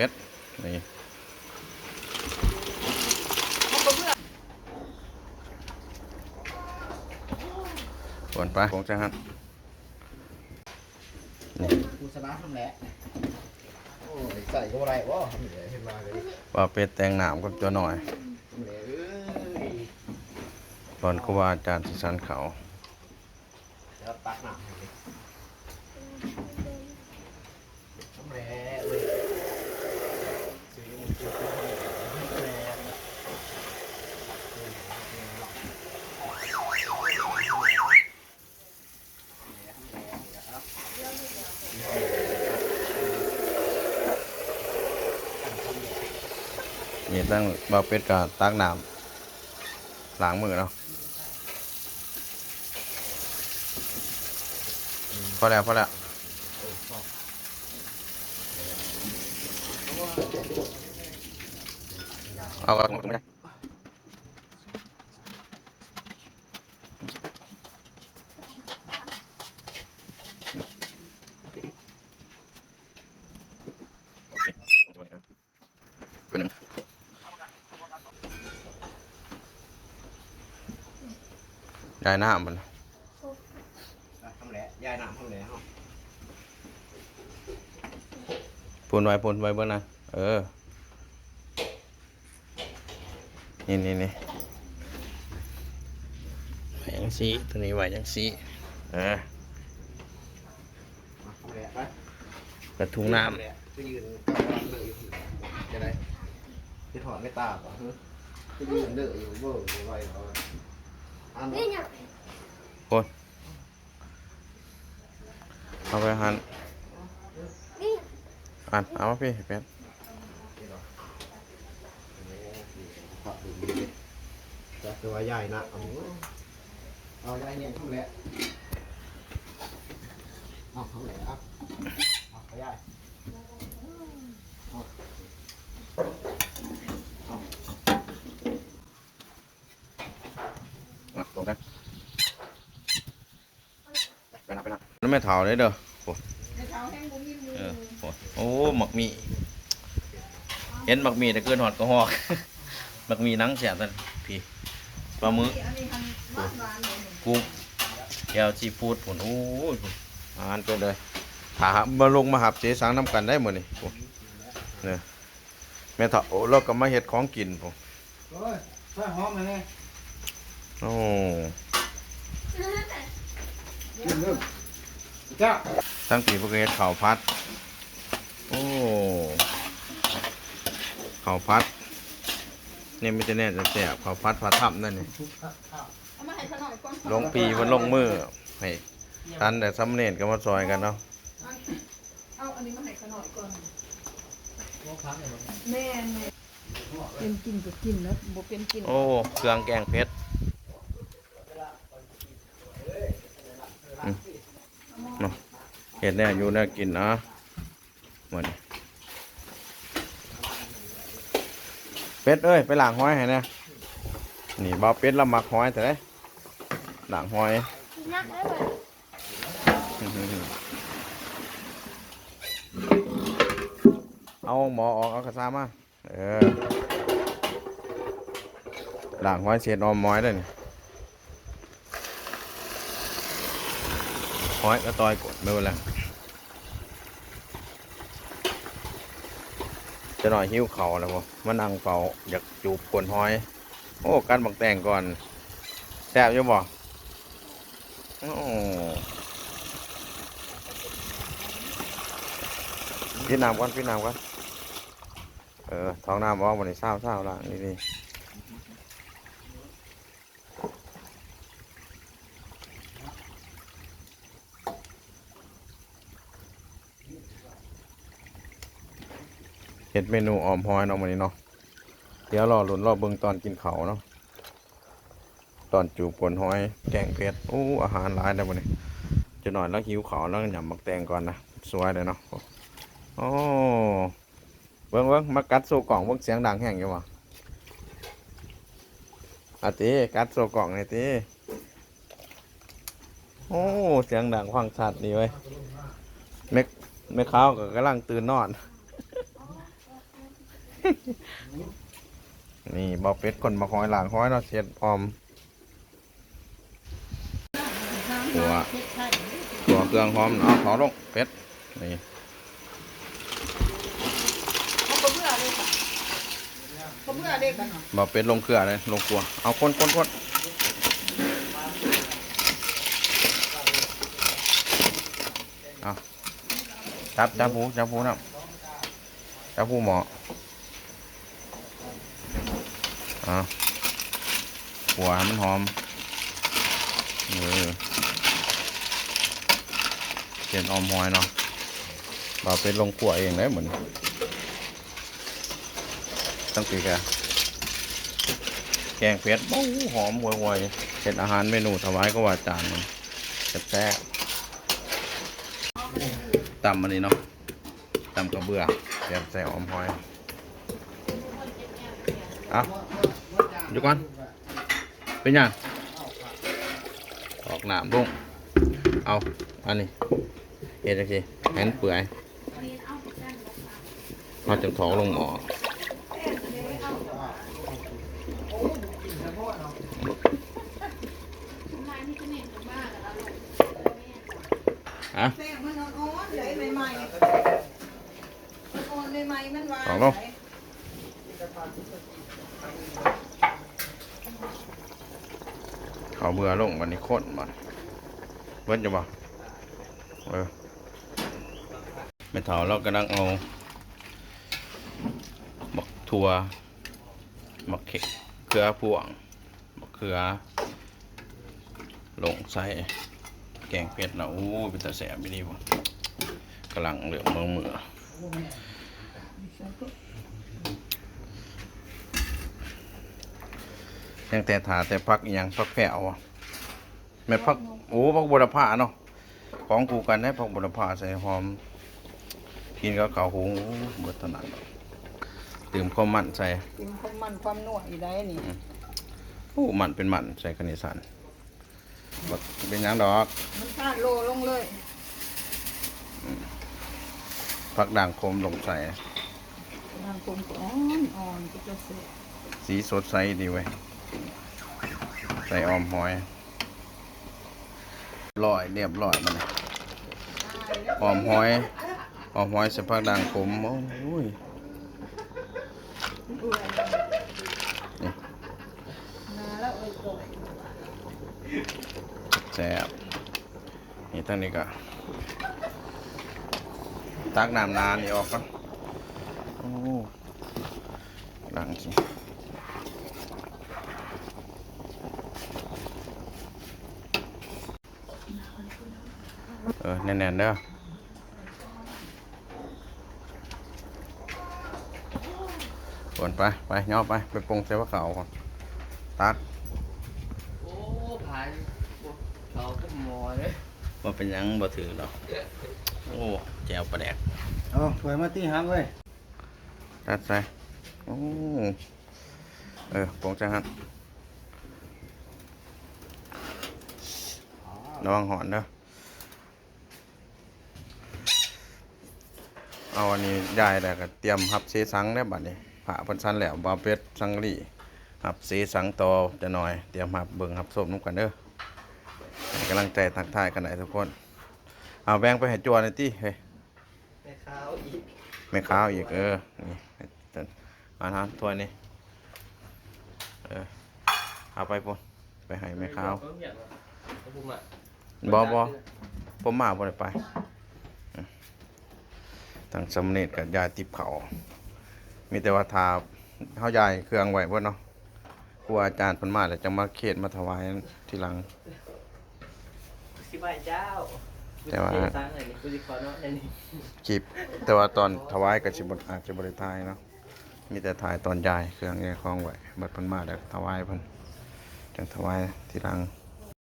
เป็ดนี่ปวนไปคงจะฮันนี่กูชนะทำแหละโอ้ยใส่ก็อะไรวะทำเหลือขึ้นมาเลยว่าเป็ดแตงหนามกับตัวหน่อยทำเหลือเอ้ยตอนครูบาอาจารย์สิสันเขาแล้วตักหนักเลยทำแหละเลยซื้อมันซื้อทำแหละ นี่ตั้งบาเป็ดกับตักน้ำล้างมือเนาะพอแล้วพอแล้วเอากระตุ้งไปเป็นหนึ่ง ได้น้ำมันทำแหละยายหนักทำแหละเนาะพูนไว้พูนไว้เบื้องหนะเออ นี่นี่นี่ไหวยังสีตัวนี้ไหวยังสีเออมาทำแหละไปกระทุงน้ทำแหละก็ยืนกำลังเลยอยู่จะได้จะถอดไม่ตาป่ะฮะก็ยืนเด้ออยู่เบ้ออยู่ไว้เอา อันนี่เนี่ยำพูนเอาไปหันนี่อันเอามาพี่เป็ดผักดูดีจะตัวใหญ่นะเอาเอาใหญ่เนี่ยทำแหละเอาทำแหละเอาเอาไปใหญ่ อะลงกันไปนะไปนะนั่นไม่เท่าเลยเด้อโอ้ในเท้าแห้งบุ้มยิ้มมือเออโอ้โอ้หมักหมี เห็นหมักหมีแต่เกินหอดก็หอกหมักหมีหนังเสียตันพี่ปลาหมึกอันนี้ทำหวานหวานเลยกุ้งแก้วซีฟู้ดผลโอ้ยอาหารเป็นเลยถามาลงมาหับเสียสังน้ำกันได้หมดนี่โอ้เนี่ยแม่เถาโอ้เราก็มาเฮ็ดของกินผมเฮ้ยใส่หอมมาเนี่ย โอ้กินเริ่มเจ้าทั้งปีพวกเฮ็ดข้าวพัด โอ้ข้าวพัดนี่ไม่จะแน่จะแซ่บข้าวพัดผัดทับนั่นนี่เอามาให้ขนมก่อนลงปีมันลงมือให้ทันแต่สำเร็จก็มาซอยกันเนาะเอาอันนี้มาให้ขนมก่อนแม่แม่เป็นกินก็กินแล้วบ่เป็นกิน โอ้ เครื่องแกงเผ็ดอืมเนาะ เห็ดเนี่ยอยู่เนี่ยกินนะหมดเป็ดเอ้ยไปล้างห้อยให้นี่ยนี่บ่าวเป็ดละมักห้อยแต่ได้ล้างห้อยนักได้ไหมเอาหมอออกเอากระซามาเออล้างห้อยเศษออมม้อยได้นี่ หอยก็ต่อยกดไม่เป็นไรจะหน่อยหิ้วเข่าแล้วบ่มานั่งเฝ้าอยากจูบกวนห้อย โอ้การบักแต่งก่อนแซ่บอยู่บ่โอ้พี่น้ำก่อนพี่น้ำก่อนเออท้องน้ำออกวันนี้เศร้าเศร้าละนี่นี่ ห็ดเมนูออมหอยเนาะวันนี้เนาะเดี๋ยวรอหลุนรอเบิ่งตอนกินเขาเนาะตอนจูบปนหอยแกงเผ็ดโอ้อาหารหลายได้วันนี้จะหน่อยแล้วหิวเขาแล้วหยำมักแตงก่อนนะสวยเลยเนาะโอ้เบิ้งเบิ้งมากัดโซกล่องเบิ้งเสียงดังแห้งอยู่วะอาตีกัดโซกล่องไอ้ตีโอ้เสียงดังฟังชัดดีเว้ยเม็กเม็กข้าวก็กำลังตื่นนอน นี่บอเป็ดคนมาคอยหลังคอยเนาะเสียดออมหัวตัวเครื่องหอมเอาถอลงเป็ดนี่เขาบ่เบื่อเลยค่ะเขาเบื่อเด็กกันเนาะบอเป็ดลงเครือเลยลงครัวเอาคนคนคนเอาจับจับหูจับหูนะจับหูหมอเอาหัวมันหอม เออเจ็ดออมหอยเนาะบอเป็ดลงครัวเองเลยเหมือนตั้งปีกะแกงเป็ดโอ้หอมหวยๆเป็นอาหารเมนูถวายก็ว่าจานมันแซ่บตำอันนี้เนาะตำกระเบื้อแกงใส่หอมหอยเอา ดูก่อน เป็นยังออกหนามลุงเอา อันนี้เฮ็ดจังซี่ให้นเปื่อยเอาจังถอกลงหม้ออะแป้งมันอ่อนๆเลยใหม่ๆมันอ่อนใหม่ๆมันหวาน เอาเบื่อลงวันนี้คตรมันเบิ้ลจะบ่เออไม่เท่าเรากำลังเอาบักทั่วบักเข็กเขือพวงบักเขือลงใส่แกงเป็ดนะโอ้เป็นตาแสบไม่ดีบ่กำลังเหลือมเมืองมือ ยังแต่ถาแต่พักอหยังพักแผ่วอะแม่พักโอ้พักบุรพาเนาะของกูกันได้พักบุรพาใส่หอม กินก็ข้าวหุงโอ้เบิดถนัดดอกตื่มความมันใส่กินความมันความนัวอีได้นี่โอ้มันเป็นมันใส่คณิสันบักเป็นหยังดอก มันพลาดโลลงเลยพักด่างคมลงใส่ทางกลมก็อ่อนอ่อนก็จะเสียสีสดใสดีเว้ย ใส่ออมหอยลอยเรียบร้อยมันออมหอยออมหอยใส่ผักด่างขมโอ้ยนี่นาแล้วเอ้ยแซ่บนี่ท่านนี้ก็ตักน้ำนานนี่ออกก่อนโอ้ดังจริง เออ แน่นๆเด้อส่วนไป ไปย่อไป ไปปรุงใส่ว่าเขาวก่อน ตักโอ้ผายเขาก็มอเลยว่าเป็นหยังบ่ถือหรอก โอ้แจวปลาแดก เอาถวยมาตีหักเว้ยตัดใส่โอ้เออปรุงจังหันระวังหอนเด้อ เอาอันนี้ยายแล้วก็เตรียมหับเสสังได้บัดนี้ผ่าพิ่นสันแล้วบาเป็ดสังลีหับเสสังต่อจะหน่อยเตรียมหับเบิ่งหับส้มนุ่กันเด้อกำลังใจทักทายกันไหนทุกคน เอาแบงไปให้จวนหน่อยติเฮ้ยแม่ข้าวอีกไม่ข้าวอีกเออนี่จันมาทานถ้วยนี่เออเอาไปปุ่นไปให้แม่ข้าวบอบอผมมาบ่ได้ไป ทางสำเร็จกับยายติบเขา มีแต่ว่าทาเฮายายเครื่องไว้เพิ่นเนาะครูอาจารย์เพิ่นมาแล้วจังมาเขตมาถวายทีหลัง สิบายเจ้าแต่ว่าสร้างอะไรนี่กูสิขอเนาะอันนี้คลิปแต่ว่าตอนถวายก็สิบ่อาจจะบ่ได้ถ่ายเนาะมีแต่ถ่ายตอนยายเครื่องแยกของไว้บัดเพิ่นมาแล้วถวายเพิ่นจังถวายทีหลัง